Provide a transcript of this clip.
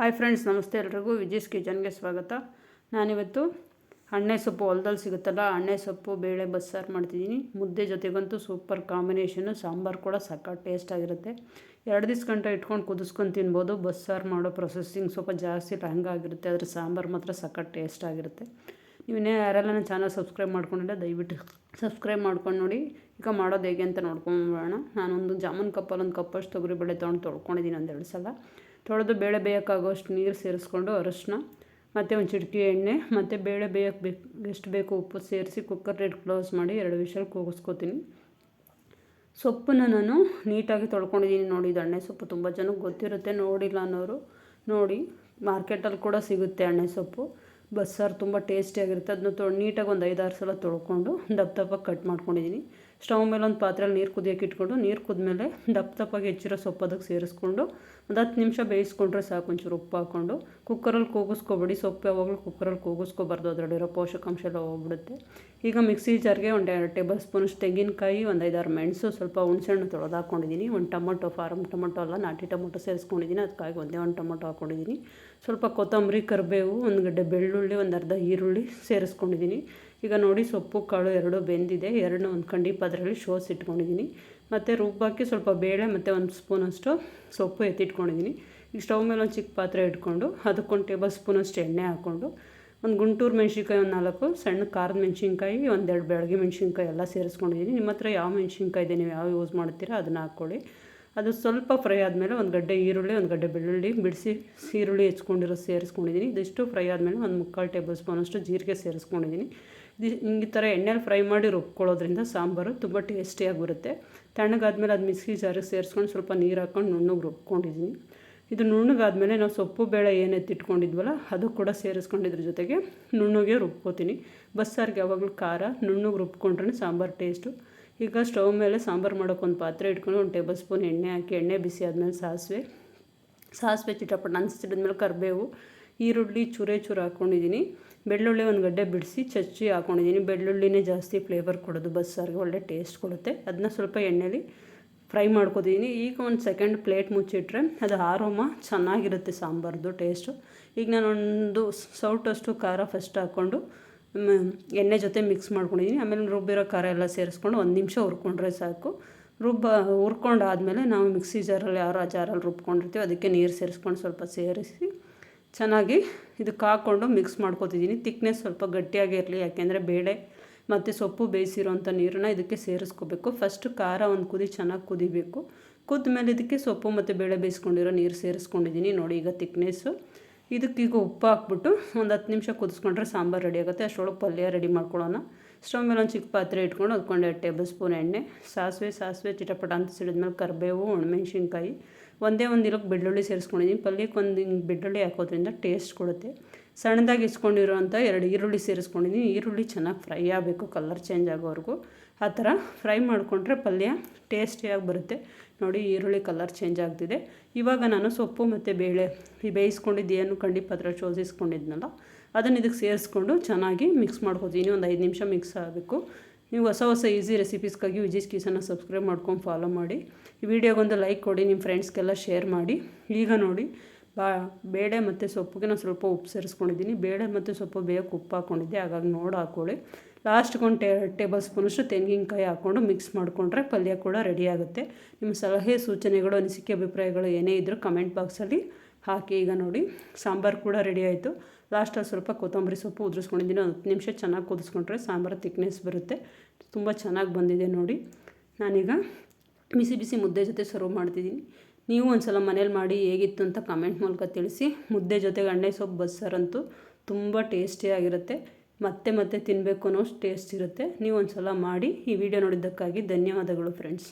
Hi friends ನಮಸ್ತೆ ಎಲ್ರಿಗೂ. ವಿಜಯ್ಸ್ ಕಿಚನ್ಗೆ ಸ್ವಾಗತ. ನಾನಿವತ್ತು ಅಣ್ಣೆ ಸೊಪ್ಪು ಹೊಲದಲ್ಲಿ ಸಿಗುತ್ತಲ್ಲ ಅಣ್ಣೆ ಸೊಪ್ಪು, ಬೇಳೆ, ಬಸ್ಸಾರು ಮಾಡ್ತಿದ್ದೀನಿ. ಮುದ್ದೆ ಜೊತೆಗಂತೂ ಸೂಪರ್ ಕಾಂಬಿನೇಷನು. ಸಾಂಬಾರು ಕೂಡ ಸಕ್ಕ ಟೇಸ್ಟ್ ಆಗಿರುತ್ತೆ. ಎರಡು ದಿವ್ಸ ಗಂಟೆ ಇಟ್ಕೊಂಡು ಕುದಿಸ್ಕೊಂಡು ತಿನ್ಬೋದು. ಬಸ್ಸಾರು ಮಾಡೋ ಪ್ರೊಸೆಸಿಂಗ್ ಸ್ವಲ್ಪ ಜಾಸ್ತಿ ಆಗಿರುತ್ತೆ. ಅದ್ರ ಸಾಂಬಾರು ಮಾತ್ರ ಸಕ್ಕ ಟೇಸ್ಟ್ ಆಗಿರುತ್ತೆ. ನೀವಿನ್ನೇ ಯಾರೆಲ್ಲ ನನ್ನ ಚಾನಲ್ ಸಬ್ಸ್ಕ್ರೈಬ್ ಮಾಡ್ಕೊಂಡಿಲ್ಲ, ದಯವಿಟ್ಟು ಸಬ್ಸ್ಕ್ರೈಬ್ ಮಾಡ್ಕೊಂಡು ನೋಡಿ. ಈಗ ಮಾಡೋದು ಹೇಗೆ ಅಂತ ನೋಡ್ಕೊಂಬೋಣ ನಾನೊಂದು ಜಾಮೂನ್ ಕಪ್ಪಲ್ಲಿ ಒಂದು ಕಪ್ಪಷ್ಟು ತೊಗರಿಬೇಳೆ ತೊಗೊಂಡು ತೊಳ್ಕೊಂಡಿದ್ದೀನಿ ಒಂದೆರಡು ಸಲ. ತೊಳೆದು ಬೇಳೆ ಬೇಯೋಕ್ಕಾಗೋಷ್ಟು ನೀರು ಸೇರಿಸ್ಕೊಂಡು ಅರಶಿನ, ಮತ್ತು ಒಂದು ಚಿಟಕಿ ಎಣ್ಣೆ, ಮತ್ತು ಬೇಳೆ ಬೇಯೋಕ್ಕೆ ಬೇಕು, ಎಷ್ಟು ಬೇಕು ಉಪ್ಪು ಸೇರಿಸಿ ಕುಕ್ಕರ್ ರೇಟ್ ಕ್ಲೋಸ್ ಮಾಡಿ ಎರಡು ವಿಷಲ್ ಕೂಗಿಸ್ಕೊತೀನಿ. ಸೊಪ್ಪನ್ನು ನಾನು ನೀಟಾಗಿ ತೊಳ್ಕೊಂಡಿದ್ದೀನಿ ನೋಡಿ ಅಣ್ಣೆ ಸೊಪ್ಪು ತುಂಬ ಜನಕ್ಕೆ ಗೊತ್ತಿರುತ್ತೆ, ನೋಡಿಲ್ಲ ಅನ್ನೋರು ನೋಡಿ ಮಾರ್ಕೆಟಲ್ಲಿ ಕೂಡ ಸಿಗುತ್ತೆ ಅಣ್ಣೆ ಸೊಪ್ಪು. ಬಸ್ಸಾರು ತುಂಬ ಟೇಸ್ಟಿಯಾಗಿರುತ್ತೆ ಅದನ್ನ ತೊ ನೀಟಾಗಿ ಒಂದು ಐದಾರು ಸಲ ತೊಳ್ಕೊಂಡು ದಪ್ಪ ದಪ್ಪ ಕಟ್ ಮಾಡ್ಕೊಂಡಿದ್ದೀನಿ. ಸ್ಟವ್ ಮೇಲೆ ಒಂದು ಪಾತ್ರೆಯಲ್ಲಿ ನೀರು ಕುದಿಯೋಕೆ ಇಟ್ಕೊಂಡು ನೀರು ಕುದ್ಮೇಲೆ ದಪ್ಪ ದಪ್ಪಗೆ ಹೆಚ್ಚಿರೋ ಸೊಪ್ಪು ಅದಕ್ಕೆ ಸೇರಿಸ್ಕೊಂಡು ಒಂದು ಹತ್ತು ನಿಮಿಷ ಬೇಯಿಸ್ಕೊಂಡ್ರೆ ಸಾಕು, ಒಂಚೂರು ಉಪ್ಪು ಹಾಕ್ಕೊಂಡು ಕುಕ್ಕರಲ್ಲಿ ಕೂಗಿಸ್ಕೊಬೇಡಿ, ಸೊಪ್ಪು ಯಾವಾಗಲೂ ಕುಕ್ಕರಲ್ಲಿ ಕೂಗಿಸ್ಕೊಬಾರ್ದು, ಅದರಲ್ಲಿರೋ ಪೋಷಕಾಂಶ ಎಲ್ಲ ಹೋಗ್ಬಿಡುತ್ತೆ. ಈಗ ಮಿಕ್ಸಿ ಜಾರ್ಗೆ ಒಂದು ಎರಡು ಟೇಬಲ್ ಸ್ಪೂನಷ್ಟು ತೆಂಗಿನಕಾಯಿ, ಒಂದು ಐದಾರು ಮೆಣಸು, ಸ್ವಲ್ಪ ಹುಣಸೆಹಣ್ಣು ತೊಳೆದು ಹಾಕ್ಕೊಂಡಿದ್ದೀನಿ ಒಂದು ಟೊಮೊಟೊ ಫಾರಮ್ ಟೊಮೊಟೊ ಅಲ್ಲ, ನಾಟಿ ಟೊಮೊಟೊ ಸೇರಿಸ್ಕೊಂಡಿದ್ದೀನಿ ಅದಕ್ಕಾಗಿ ಒಂದೇ ಒಂದು ಟೊಮೊಟೊ ಹಾಕ್ಕೊಂಡಿದ್ದೀನಿ ಸ್ವಲ್ಪ ಕೊತ್ತಂಬರಿ, ಕರಿಬೇವು, ಒಂದು ಗಡ್ಡೆ ಬೆಳ್ಳುಳ್ಳಿ, ಒಂದು ಅರ್ಧ ಈರುಳ್ಳಿ ಸೇರಿಸ್ಕೊಂಡಿದ್ದೀನಿ ಈಗ ನೋಡಿ ಸೊಪ್ಪು, ಕಾಳು ಎರಡು ಬೆಂದಿದೆ. ಎರಡನ್ನೂ ಒಂದು ಕಂಡಿ ಪಾತ್ರೆಯಲ್ಲಿ ಶೋಸ್ ಇಟ್ಕೊಂಡಿದ್ದೀನಿ. ಮತ್ತು ರುಬ್ಬಾಕಿ ಸ್ವಲ್ಪ ಬೇಳೆ ಮತ್ತು ಒಂದು ಸ್ಪೂನಷ್ಟು ಸೊಪ್ಪು ಎತ್ತಿಟ್ಕೊಂಡಿದ್ದೀನಿ. ಈಗ ಸ್ಟವ್ ಮೇಲೆ ಒಂದು ಚಿಕ್ಕ ಪಾತ್ರೆ ಇಟ್ಕೊಂಡು ಅದಕ್ಕೊಂದು ಟೇಬಲ್ ಸ್ಪೂನಷ್ಟು ಎಣ್ಣೆ ಹಾಕ್ಕೊಂಡು ಒಂದು ಗುಂಟೂರು ಮೆಣ್ಸಿನ್ಕಾಯಿ ಒಂದು ನಾಲ್ಕು, ಸಣ್ಣ ಖಾರದ ಮೆಣಸಿನ್ಕಾಯಿ ಒಂದೆರಡು ಬೆಳಗ್ಗೆ ಮೆಣಸಿನ್ಕಾಯಿ ಎಲ್ಲ ಸೇರಿಸ್ಕೊಂಡಿದ್ದೀನಿ. ನಿಮ್ಮ ಹತ್ರ ಯಾವ ಮೆಣಸಿನ್ಕಾಯಿ ಇದೆ, ನೀವು ಯಾವ ಯೂಸ್ ಮಾಡ್ತೀರಾ ಅದನ್ನು ಹಾಕ್ಕೊಳ್ಳಿ. ಅದು ಸ್ವಲ್ಪ ಫ್ರೈ ಆದಮೇಲೆ ಒಂದು ಗಡ್ಡೆ ಈರುಳ್ಳಿ, ಒಂದು ಗಡ್ಡೆ ಬೆಳ್ಳುಳ್ಳಿ, ಬಿಡಿಸಿ ಈರುಳ್ಳಿ ಹೆಚ್ಕೊಂಡಿರೋ ಸೇರಿಸ್ಕೊಂಡಿದ್ದೀನಿ. ಇದಿಷ್ಟು ಫ್ರೈ ಆದಮೇಲೆ ಒಂದು ಮುಕ್ಕಾಲು ಟೇಬಲ್ ಸ್ಪೂನಷ್ಟು ಜೀರಿಗೆ ಸೇರಿಸ್ಕೊಂಡಿದ್ದೀನಿ. ಇದು ಈ ಥರ ಎಣ್ಣೆಲಿ ಫ್ರೈ ಮಾಡಿ ರುಬ್ಕೊಳ್ಳೋದ್ರಿಂದ ಸಾಂಬಾರು ತುಂಬ ಟೇಸ್ಟಿಯಾಗಿ ಬರುತ್ತೆ ತಣ್ಣಗಾದ್ಮೇಲೆ ಅದು ಮಿಕ್ಸಿ ಜಾರಿಗೆ ಸೇರಿಸ್ಕೊಂಡು ಸ್ವಲ್ಪ ನೀರು ಹಾಕ್ಕೊಂಡು ನುಣ್ಣಗೆ ರುಬ್ಕೊಂಡಿದ್ದೀನಿ. ಇದು ನುಣ್ಣಗಾದ್ಮೇಲೆ ನಾವು ಸೊಪ್ಪು, ಬೇಳೆ ಏನು ಎತ್ತಿಟ್ಕೊಂಡಿದ್ವಲ್ಲ, ಅದು ಕೂಡ ಸೇರಿಸ್ಕೊಂಡಿದ್ರ ಜೊತೆಗೆ ನುಣ್ಣಗೆ ರುಬ್ಕೋತೀನಿ. ಬಸ್ಸಾರಿಗೆ ಯಾವಾಗಲೂ ಖಾರ, ನುಣ್ಣಗೆ ರುಬ್ಕೊಂಡ್ರೆ ಸಾಂಬಾರು ಟೇಸ್ಟು. ಈಗ ಸ್ಟವ್ ಮೇಲೆ ಸಾಂಬಾರು ಮಾಡೋಕೆ ಒಂದು ಪಾತ್ರೆ ಇಟ್ಕೊಂಡು ಒಂದು ಟೇಬಲ್ ಸ್ಪೂನ್ ಎಣ್ಣೆ ಹಾಕಿ, ಎಣ್ಣೆ ಬಿಸಿ ಆದಮೇಲೆ ಸಾಸಿವೆ. ಸಾಸಿವೆ ಚಿಟಪಟ ಅನ್ಸಿಟ್ಟಿದ್ಮೇಲೆ ಕರಿಬೇವು, ಈರುಳ್ಳಿ, ಚೂರೇ ಚೂರು ಹಾಕ್ಕೊಂಡಿದ್ದೀನಿ. ಬೆಳ್ಳುಳ್ಳಿ ಒಂದು ಗಡ್ಡೆ ಬಿಡಿಸಿ, ಚಚ್ಚಿ ಹಾಕ್ಕೊಂಡಿದ್ದೀನಿ. ಬೆಳ್ಳುಳ್ಳಿನೇ ಜಾಸ್ತಿ ಫ್ಲೇವರ್ ಕೊಡೋದು, ಬಸ್ಸಾರಿಗೆ ಒಳ್ಳೆ ಟೇಸ್ಟ್ ಕೊಡುತ್ತೆ. ಅದನ್ನ ಸ್ವಲ್ಪ ಎಣ್ಣೆಲಿ ಫ್ರೈ ಮಾಡ್ಕೊತಿದ್ದೀನಿ. ಈಗ ಒಂದು ಸೆಕೆಂಡ್ ಪ್ಲೇಟ್ ಮುಚ್ಚಿಟ್ರೆ ಅದು ಆರೋಮ ಚೆನ್ನಾಗಿರುತ್ತೆ ಸಾಂಬಾರ್ದು ಟೇಸ್ಟು ಈಗ ನಾನೊಂದು ಸೌಟಷ್ಟು ಖಾರ ಫಸ್ಟ್ ಹಾಕ್ಕೊಂಡು ಎಣ್ಣೆ ಜೊತೆ ಮಿಕ್ಸ್ ಮಾಡ್ಕೊಂಡಿದ್ದೀನಿ ಆಮೇಲೆ ರುಬ್ಬಿರೋ ಖಾರ ಎಲ್ಲ ಸೇರಿಸ್ಕೊಂಡು ಒಂದು ನಿಮಿಷ ಹುರ್ಕೊಂಡ್ರೆ ಸಾಕು. ರುಬ್ಬ, ಹುರ್ಕೊಂಡಾದ್ಮೇಲೆ ನಾವು ಮಿಕ್ಸಿ ಜಾರಲ್ಲಿ ಯಾರು ಆ ಜಾರಲ್ಲಿ ರುಬ್ಕೊಂಡಿರ್ತೀವಿ. ಅದಕ್ಕೆ ನೀರು ಸೇರಿಸ್ಕೊಂಡು ಸ್ವಲ್ಪ ಸೇರಿಸಿ. ಚೆನ್ನಾಗಿ ಇದಕ್ಕೆ ಹಾಕ್ಕೊಂಡು ಮಿಕ್ಸ್ ಮಾಡ್ಕೊತಿದ್ದೀನಿ ತಿಕ್ನೆಸ್ ಸ್ವಲ್ಪ ಗಟ್ಟಿಯಾಗಿರಲಿ ಯಾಕೆಂದರೆ ಬೇಳೆ ಮತ್ತು ಸೊಪ್ಪು ಬೇಯಿಸಿರೋಂಥ ನೀರನ್ನ ಇದಕ್ಕೆ ಸೇರಿಸ್ಕೋಬೇಕು. ಫಸ್ಟ್ ಖಾರ ಒಂದು ಕುದಿ ಚೆನ್ನಾಗಿ ಕುದಿಬೇಕು. ಕುದ್ದ ಮೇಲೆ ಇದಕ್ಕೆ ಸೊಪ್ಪು ಮತ್ತು ಬೇಳೆ ಬೇಯಿಸ್ಕೊಂಡಿರೋ ನೀರು ಸೇರಿಸ್ಕೊಂಡಿದ್ದೀನಿ ನೋಡಿ ಈಗ ತಿಕ್ನೆಸ್ಸು ಇದಕ್ಕೆ ಈಗ ಉಪ್ಪು ಹಾಕ್ಬಿಟ್ಟು ಒಂದು ಹತ್ತು ನಿಮಿಷ ಕುದಿಸ್ಕೊಂಡ್ರೆ ಸಾಂಬಾರು ರೆಡಿ ಆಗುತ್ತೆ. ಅಷ್ಟರೊಳಗೆ ಪಲ್ಯ ರೆಡಿ ಮಾಡ್ಕೊಳ್ಳೋಣ. ಸ್ಟವ್ ಮೇಲೆ ಒಂದು ಚಿಕ್ಕ ಪಾತ್ರೆ ಇಟ್ಕೊಂಡು ಅದಕ್ಕೊಂಡು ಎರಡು ಟೇಬಲ್ ಸ್ಪೂನ್ ಎಣ್ಣೆ. ಸಾಸಿವೆ ಸಾಸಿವೆ, ಚಿಟಪಟ ಅಂತ ಸಿಡಿದ್ಮೇಲೆ ಕರಿಬೇವು, ಒಣಮೆಣ್ಸಿನ್ಕಾಯಿ. ಒಂದೇ ಒಂದು ಇಲ್ಲಕ್ಕೆ ಬೆಳ್ಳುಳ್ಳಿ ಸೇರಿಸ್ಕೊಂಡಿದ್ದೀನಿ ಪಲ್ಯಕ್ಕೆ ಒಂದು ಹಿಂಗೆ ಬೆಳ್ಳುಳ್ಳಿ ಹಾಕೋದ್ರಿಂದ ಟೇಸ್ಟ್ ಕೊಡುತ್ತೆ. ಸಣ್ಣದಾಗಿ ಇಸ್ಕೊಂಡಿರುವಂಥ ಎರಡು ಈರುಳ್ಳಿ ಸೇರಿಸ್ಕೊಂಡಿದ್ದೀನಿ ಈರುಳ್ಳಿ ಚೆನ್ನಾಗಿ ಫ್ರೈ ಆಗಬೇಕು, ಕಲರ್ ಚೇಂಜ್ ಆಗೋವರೆಗೂ. ಆ ಥರ ಫ್ರೈ ಮಾಡಿಕೊಂಡ್ರೆ ಪಲ್ಯ ಟೇಸ್ಟಿಯಾಗಿ ಬರುತ್ತೆ. ನೋಡಿ, ಈರುಳ್ಳಿ ಕಲರ್ ಚೇಂಜ್ ಆಗ್ತಿದೆ. ಇವಾಗ ನಾನು ಸೊಪ್ಪು ಮತ್ತು ಬೇಳೆ ಬೇಯಿಸ್ಕೊಂಡಿದ್ದು ಏನು ಕಂಡಿ ಪತ್ರ ಚೋಸಿಸ್ಕೊಂಡಿದ್ನಲ್ಲ ಅದನ್ನು ಇದಕ್ಕೆ ಸೇರಿಸ್ಕೊಂಡು ಚೆನ್ನಾಗಿ ಮಿಕ್ಸ್ ಮಾಡ್ಕೋತೀನಿ ಒಂದು ಐದು ನಿಮಿಷ ಮಿಕ್ಸ್ ಆಗಬೇಕು. ನೀವು ಹೊಸ ಹೊಸ ಈಸಿ ರೆಸಿಪೀಸ್ಗಾಗಿ ವಿಜಿಸ್ ಕಿಸನ್ನ ಸಬ್ಸ್ಕ್ರೈಬ್ ಮಾಡ್ಕೊಂಡು ಫಾಲೋ ಮಾಡಿ. ಈ ವಿಡಿಯೋಗೊಂದು ಲೈಕ್ ಕೊಡಿ ನಿಮ್ಮ ಫ್ರೆಂಡ್ಸ್ಗೆಲ್ಲ ಶೇರ್ ಮಾಡಿ. ಈಗ ನೋಡಿ, ಬಾ, ಬೇಳೆ ಮತ್ತು ಸೊಪ್ಪಿಗೆ ನಾನು ಸ್ವಲ್ಪ ಉಪ್ಪು ಸೇರಿಸ್ಕೊಂಡಿದ್ದೀನಿ. ಬೇಳೆ ಮತ್ತು ಸೊಪ್ಪು ಬೇಗ ಉಪ್ಪು ಹಾಕ್ಕೊಂಡಿದ್ದೆ ಹಾಗಾಗಿ ನೋಡಿ ಹಾಕ್ಕೊಳ್ಳಿ ಲಾಸ್ಟ್ಗೆ ಒಂದು ಟೇ ಟೇಬಲ್ ಸ್ಪೂನಷ್ಟು ತೆಂಗಿನಕಾಯಿ ಹಾಕ್ಕೊಂಡು ಮಿಕ್ಸ್ ಮಾಡಿಕೊಂಡ್ರೆ ಪಲ್ಯ ಕೂಡ ರೆಡಿ ಆಗುತ್ತೆ. ನಿಮ್ಮ ಸಲಹೆ, ಸೂಚನೆಗಳು, ಅನಿಸಿಕೆ, ಅಭಿಪ್ರಾಯಗಳು ಏನೇ ಇದ್ದರೂ ಕಮೆಂಟ್ ಬಾಕ್ಸಲ್ಲಿ ಹಾಕಿ ಈಗ ನೋಡಿ, ಸಾಂಬಾರು ಕೂಡ ರೆಡಿ ಆಯಿತು. ಲಾಸ್ಟಲ್ಲಿ ಸ್ವಲ್ಪ ಕೊತ್ತಂಬರಿ ಸೊಪ್ಪು ಉದುರಿಸ್ಕೊಂಡಿದ್ದೀನಿ. ಒಂದು ಹತ್ತು ನಿಮಿಷ ಚೆನ್ನಾಗಿ ಕುದಿಸ್ಕೊಂಡ್ರೆ ಸಾಂಬಾರು ತಿಕ್ನೆಸ್ ಬರುತ್ತೆ. ತುಂಬ ಚೆನ್ನಾಗಿ ಬಂದಿದೆ ನೋಡಿ. ನಾನೀಗ ಬಿಸಿ ಬಿಸಿ ಮುದ್ದೆ ಜೊತೆ ಸರ್ವ್ ಮಾಡ್ತಿದ್ದೀನಿ. ನೀವು ಒಂದು ಸಲ ಮನೇಲಿ ಮಾಡಿ ಹೇಗಿತ್ತು ಅಂತ ಕಮೆಂಟ್ ಮೂಲಕ ತಿಳಿಸಿ. ಮುದ್ದೆ ಜೊತೆಗೆ ಅಣ್ಣೆ ಸೊಪ್ಪು ಬಸ್ಸಾರಂತೂ ತುಂಬ ಟೇಸ್ಟಿಯಾಗಿರುತ್ತೆ ಮತ್ತೆ ಮತ್ತೆ ತಿನ್ನಬೇಕು ಅನ್ನೋ ಟೇಸ್ಟ್ ಇರುತ್ತೆ. ನೀವು ಒಂದು ಸಲ ಮಾಡಿ ಈ ವಿಡಿಯೋ ನೋಡಿದ್ದಕ್ಕಾಗಿ ಧನ್ಯವಾದಗಳು ಫ್ರೆಂಡ್ಸ್